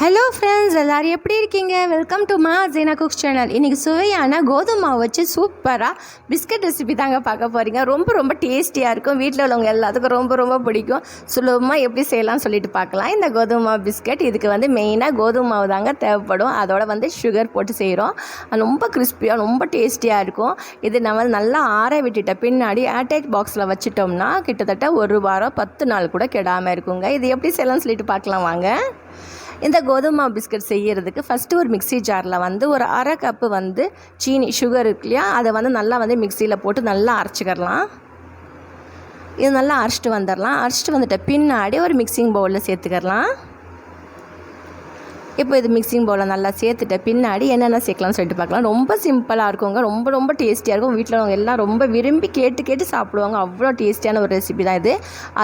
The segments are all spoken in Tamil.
ஹலோ ஃப்ரெண்ட்ஸ் எல்லோரும் எப்படி இருக்கீங்க? வெல்கம் டு மா ஜீனா குக்ஸ் சேனல் இன்றைக்கி சுவையான கோதுமை மாவு வச்சு சூப்பராக பிஸ்கட் ரெசிபி தாங்க பார்க்க போகிறீங்க ரொம்ப ரொம்ப டேஸ்டியாக இருக்கும். வீட்டில் உள்ளவங்க எல்லாத்துக்கும் ரொம்ப ரொம்ப பிடிக்கும். சுலபமாக எப்படி செய்யலாம்னு சொல்லிட்டு பார்க்கலாம். இந்த கோதுமை மாவு பிஸ்கட் இதுக்கு வந்து மெயினாக கோதுமை மாவு தாங்க தேவைப்படும். அதோட வந்து சுகர் போட்டு செய்கிறோம் அது ரொம்ப கிறிஸ்பியாக ரொம்ப டேஸ்டியாக இருக்கும். இது நம்ம நல்லா ஆற விட்டுட்ட பின்னாடி ஏர்டைட் பாக்ஸில் வச்சுட்டோம்னா கிட்டத்தட்ட ஒரு வாரம் பத்து நாள் கூட கெடாமல் இருக்குங்க. இது எப்படி செய்யலாம்னு சொல்லிட்டு பார்க்கலாம். வாங்க. இந்த கோதுமை மாவு பிஸ்கட் செய்கிறதுக்கு ஃபஸ்ட்டு ஒரு மிக்ஸி ஜாரில் வந்து ஒரு அரை கப்பு வந்து சீனி சுகர் இருக்கு இல்லையா? அதை வந்து நல்லா வந்து மிக்சியில் போட்டு நல்லா அரைச்சிக்கிறலாம். இது நல்லா அரைச்சிட்டு வந்துடலாம். அரைச்சிட்டு வந்துட்ட பின்னாடி ஒரு மிக்சிங் பவுலில் சேர்த்துக்கிறலாம். இப்போ இது மிக்சிங் பவுலில் நல்லா சேர்த்துட்ட பின்னாடி என்னென்ன சேர்க்கலாம்னு சொல்லிட்டு பார்க்கலாம். ரொம்ப சிம்பிளாக இருக்குங்க. ரொம்ப ரொம்ப டேஸ்டியாக இருக்கும். வீட்டில் அவங்க எல்லாம் ரொம்ப விரும்பி கேட்டு கேட்டு சாப்பிடுவாங்க. அவ்வளோ டேஸ்டியான ஒரு ரெசிபி தான் இது.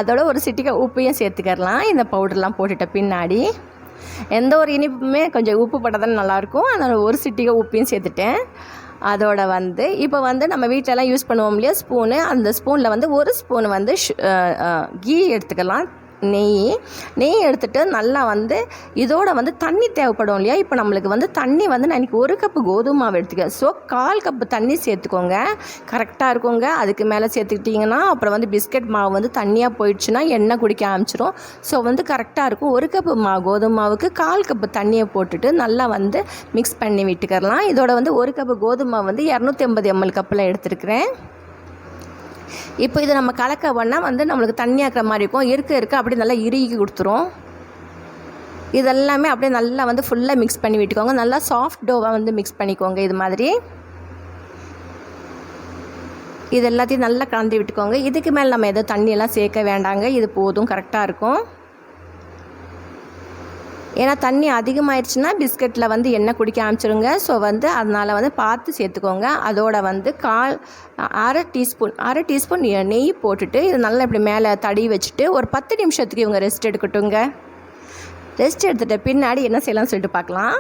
அதோட ஒரு சிட்டிக்க உப்பையும் சேர்த்துக்கிறலாம். இந்த பவுடர்லாம் போட்டுட்ட பின்னாடி. எந்த ஒரு இனிப்புமே கொஞ்சம் உப்பு போட்டால் நல்லாயிருக்கும். அதனால் ஒரு சிட்டிகை உப்பையும் சேர்த்துட்டேன். அதோட வந்து இப்போ வந்து நம்ம வீட்டிலலாம் யூஸ் பண்ணுவோம் இல்லையா ஸ்பூனு. அந்த ஸ்பூனில் வந்து ஒரு ஸ்பூன் வந்து கீ எடுத்துக்கலாம். நெய் நெய் எடுத்துகிட்டு நல்லா வந்து இதோட வந்து தண்ணி தேவைப்படும் இல்லையா? இப்போ நம்மளுக்கு வந்து தண்ணி வந்து நான் இன்றைக்கி ஒரு கப்பு கோதுமை மாவு எடுத்துக்க ஸோ கால் கப்பு தண்ணி சேர்த்துக்கோங்க. கரெக்டாக இருக்குங்க. அதுக்கு மேலே சேர்த்துக்கிட்டிங்கன்னா அப்புறம் வந்து பிஸ்கட் மாவு வந்து தண்ணியாக போயிடுச்சுன்னா எண்ணெய் குடிக்க ஆரம்பிச்சிடும் ஸோ வந்து கரெக்டாக இருக்கும். ஒரு கப்பு மா கோதுமை மாவுக்கு கால் கப்பு தண்ணியை போட்டுட்டு நல்லா வந்து மிக்ஸ் பண்ணி விட்டுக்கரலாம் இதோட வந்து ஒரு கப்பு கோதுமை வந்து இரநூத்தி ஐம்பது எம்எல் கப்பில் எடுத்துருக்கிறேன். இப்போ இதை நம்ம கலக்க பண்ணால் வந்து நம்மளுக்கு தண்ணியாக்குற மாதிரி இருக்கும். இருக்க இருக்க அப்படியே நல்லா இறுகி கொடுத்துரும். இதெல்லாமே அப்படியே நல்லா வந்து ஃபுல்லாக மிக்ஸ் பண்ணி விட்டுக்கோங்க. நல்லா சாஃப்ட் டோவாக வந்து மிக்ஸ் பண்ணிக்கோங்க இது மாதிரி. இது எல்லாத்தையும் நல்லா கலந்து விட்டுக்கோங்க. இதுக்கு மேலே நம்ம எதுவும் தண்ணியெல்லாம் சேர்க்க வேண்டாங்க. இது போதும் கரெக்டாக இருக்கும். ஏன்னா தண்ணி அதிகமாயிடுச்சுன்னா பிஸ்கட்டில் வந்து எண்ணெய் குடிக்க ஆரம்பிச்சிருங்க. ஸோ வந்து அதனால் வந்து பார்த்து சேர்த்துக்கோங்க. அதோட வந்து கால் அரை டீஸ்பூன் அரை டீஸ்பூன் நெய் போட்டுட்டு இது நல்லா இப்படி மேலே தடி வச்சுட்டு ஒரு பத்து நிமிஷத்துக்கு இவங்க ரெஸ்ட் எடுக்கட்டுங்க ரெஸ்ட் எடுத்துகிட்ட பின்னாடி என்ன செய்யலாம்னு சொல்லிட்டு பார்க்கலாம்.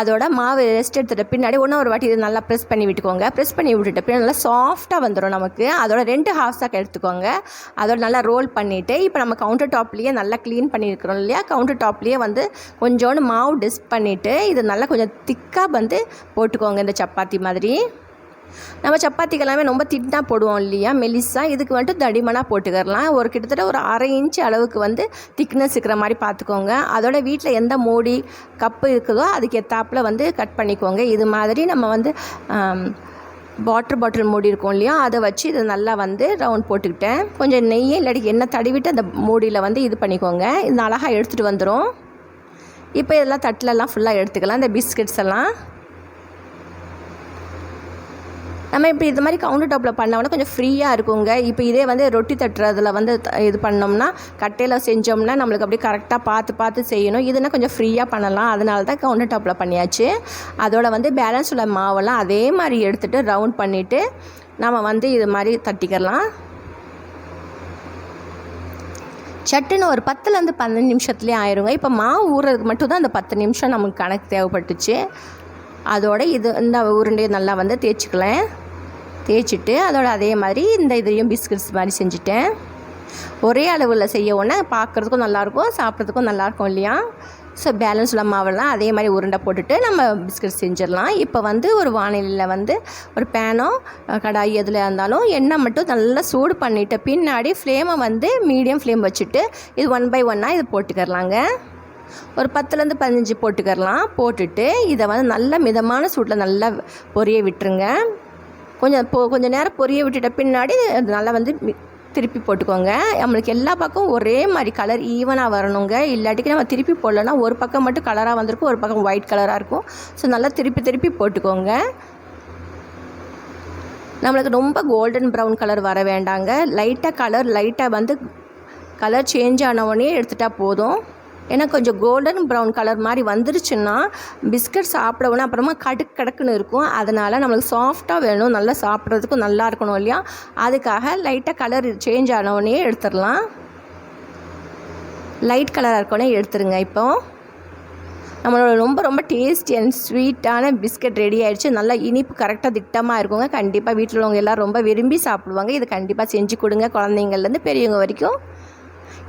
அதோட மாவு ரெஸ்ட் எடுத்துகிட்ட பின்னாடி ஒன்றும் ஒரு வாட்டி இது நல்லா ப்ரெஸ் பண்ணி விட்டுக்கோங்க. ப்ரெஸ் பண்ணி விட்டுட்ட பின்னாடி நல்லா சாஃப்டாக வந்துடும் நமக்கு. அதோட ரெண்டு ஹாஃப்ஸாக எடுத்துக்கோங்க. அதோட நல்லா ரோல் பண்ணிவிட்டு இப்போ நம்ம கவுண்டர் டாப்லேயே நல்லா க்ளீன் பண்ணியிருக்கிறோம் இல்லையா? கவுண்டர் டாப்லேயே வந்து கொஞ்சோண்டு மாவு டிஸ்ட் பண்ணிவிட்டு இது நல்லா கொஞ்சம் திக்காக வந்து போட்டுக்கோங்க இந்த சப்பாத்தி மாதிரி. நம்ம சப்பாத்திக்கு எல்லாமே ரொம்ப திட்டாக போடுவோம் இல்லையா? மெலிசாக இதுக்கு வந்துட்டு தடிமனாக போட்டுக்கிறலாம். ஒரு கிட்டத்தட்ட ஒரு அரை இன்ச் அளவுக்கு வந்து திக்னஸ் இருக்கிற மாதிரி பார்த்துக்கோங்க. அதோட வீட்டில் எந்த மூடி கப்பு இருக்குதோ அதுக்கு எத்தாப்பில் வந்து கட் பண்ணிக்கோங்க. இது மாதிரி நம்ம வந்து வாட்டர் பாட்டில் மூடி இருக்கும் இல்லையா? அதை வச்சு இதை நல்லா வந்து ரவுண்ட் போட்டுக்கிட்டேன். கொஞ்சம் நெய்யே இல்லாட்டி எண்ணெய் தடவிட்டு அந்த மூடியில் வந்து இது பண்ணிக்கோங்க. இது அழகாக எடுத்துகிட்டு வந்துடும் இப்போ இதெல்லாம் தட்டிலெல்லாம் ஃபுல்லாக எடுத்துக்கலாம். இந்த பிஸ்கட்ஸ் எல்லாம். நம்ம இப்போ இது மாதிரி கவுண்டர் டாப்பில் பண்ணோம்னா கொஞ்சம் ஃப்ரீயாக இருக்குங்க. இப்போ இதே வந்து ரொட்டி தட்டுறதுல வந்து இது பண்ணோம்னா கட்டையில் செஞ்சோம்னா நம்மளுக்கு அப்படியே கரெக்டாக பார்த்து பார்த்து செய்யணும். இதுனா கொஞ்சம் ஃப்ரீயாக பண்ணலாம். அதனால தான் கவுண்டர் டாப்பில் பண்ணியாச்சு. அதோட வந்து பேலன்ஸ் உள்ள மாவெல்லாம் அதே மாதிரி எடுத்துகிட்டு ரவுண்ட் பண்ணிவிட்டு நம்ம வந்து இது மாதிரி தட்டிக்கலாம். சட்டுன்னு ஒரு பத்துலேருந்து பன்னெண்டு நிமிஷத்துலேயே ஆயிருங்க. இப்போ மாவு ஊறுறதுக்கு மட்டும் தான் அந்த பத்து நிமிஷம் நமக்கு கணக்கு தேவைப்பட்டுச்சு. அதோட இது இந்த உருண்டையை நல்லா வந்து தேய்ச்சிக்கலாம் தேய்ச்சிட்டு அதோட அதே மாதிரி இந்த இதையும் பிஸ்கட்ஸ் மாதிரி செஞ்சுட்டேன். ஒரே அளவில் செய்ய உடனே பார்க்குறதுக்கும் நல்லாயிருக்கும் சாப்பிட்றதுக்கும் நல்லாயிருக்கும் இல்லையா? ஸோ பேலன்ஸ் உள்ள மாவெல்லாம் அதே மாதிரி உருண்டை போட்டுட்டு நம்ம பிஸ்கட் செஞ்சிடலாம். இப்போ வந்து ஒரு வானிலையில் வந்து ஒரு பேனோ கடாய் எதில் இருந்தாலும் எண்ணெய் மட்டும் நல்லா சூடு பண்ணிவிட்டு பின்னாடி ஃப்ளேமை வந்து மீடியம் ஃப்ளேம் வச்சுட்டு இது ஒன் பை ஒன்னாக இது போட்டுக்கிறலாங்க. ஒரு பத்துலேருந்து பதினஞ்சு போட்டுக்கிறலாம். போட்டுட்டு இதை வந்து நல்ல மிதமான சூட்டில் நல்லா பொரிய விட்டுருங்க. கொஞ்சம் பொ கொஞ்சம் நேரம் பொரிய விட்டுட்ட பின்னாடி நல்லா வந்து திருப்பி போட்டுக்கோங்க. நம்மளுக்கு எல்லா பக்கம் ஒரே மாதிரி கலர் ஈவனாக வரணுங்க. இல்லாட்டிக்கு நம்ம திருப்பி போடலன்னா ஒரு பக்கம் மட்டும் கலராக வந்திருக்கும் ஒரு பக்கம் ஒயிட் கலராக இருக்கும். ஸோ நல்லா திருப்பி திருப்பி போட்டுக்கோங்க. நம்மளுக்கு ரொம்ப கோல்டன் ப்ரௌன் கலர் வர வேண்டாங்க. லைட்டாக கலர் லைட்டாக வந்து கலர் சேஞ்ச் ஆனவொடனே எடுத்துட்டால் போதும். ஏன்னா கொஞ்சம் கோல்டன் ப்ரௌன் கலர் மாதிரி வந்துருச்சுன்னா பிஸ்கட் சாப்பிடவுடனே அப்புறமா கடுக்கு கடக்குன்னு இருக்கும். அதனால் நம்மளுக்கு சாஃப்டாக வேணும். நல்லா சாப்பிட்றதுக்கும் நல்லா இருக்கணும் இல்லையா? அதுக்காக லைட்டாக கலர் சேஞ்ச் ஆனவுடனே எடுத்துடலாம். லைட் கலராக இருக்கோடனே எடுத்துருங்க இப்போது நம்மளோட ரொம்ப ரொம்ப டேஸ்டி அண்ட் ஸ்வீட்டான பிஸ்கட் ரெடி ஆகிடுச்சு நல்லா இனிப்பு கரெக்டாக திட்டமாக இருக்குங்க. கண்டிப்பாக வீட்டில் உள்ளவங்க எல்லாம் ரொம்ப விரும்பி சாப்பிடுவாங்க. இது கண்டிப்பாக செஞ்சு கொடுங்க குழந்தைங்கள்லேருந்து பெரியவங்க வரைக்கும்.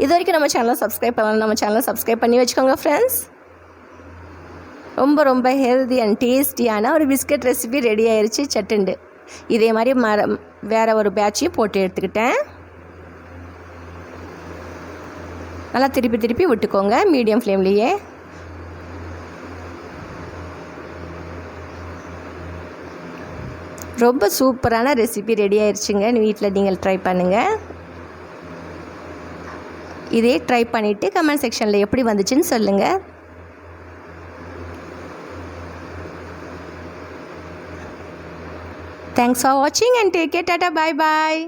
இது வரைக்கும் நம்ம சேனலை சப்ஸ்கிரைப் பண்ணலாம் நம்ம சேனலை சப்ஸ்கிரைப் பண்ணி வச்சுக்கோங்க ஃப்ரெண்ட்ஸ் ரொம்ப ரொம்ப ஹெல்தி அண்ட் டேஸ்டியான ஒரு பிஸ்கட் ரெசிபி ரெடி ஆயிடுச்சு சட்டுண்டு. இதே மாதிரி மர வேறு ஒரு பேட்சையும் போட்டு எடுத்துக்கிட்டேன். நல்லா திருப்பி திருப்பி விட்டுக்கோங்க மீடியம் ஃப்ளேம்லேயே ரொம்ப சூப்பரான ரெசிபி ரெடி ஆயிடுச்சுங்க வீட்டில் நீங்கள் ட்ரை பண்ணுங்கள் இதே ட்ரை பண்ணிவிட்டு கமெண்ட் செக்ஷனில் எப்படி வந்துச்சுன்னு சொல்லுங்கள் தேங்க்ஸ் ஃபார் வாட்சிங் and take care tata bye bye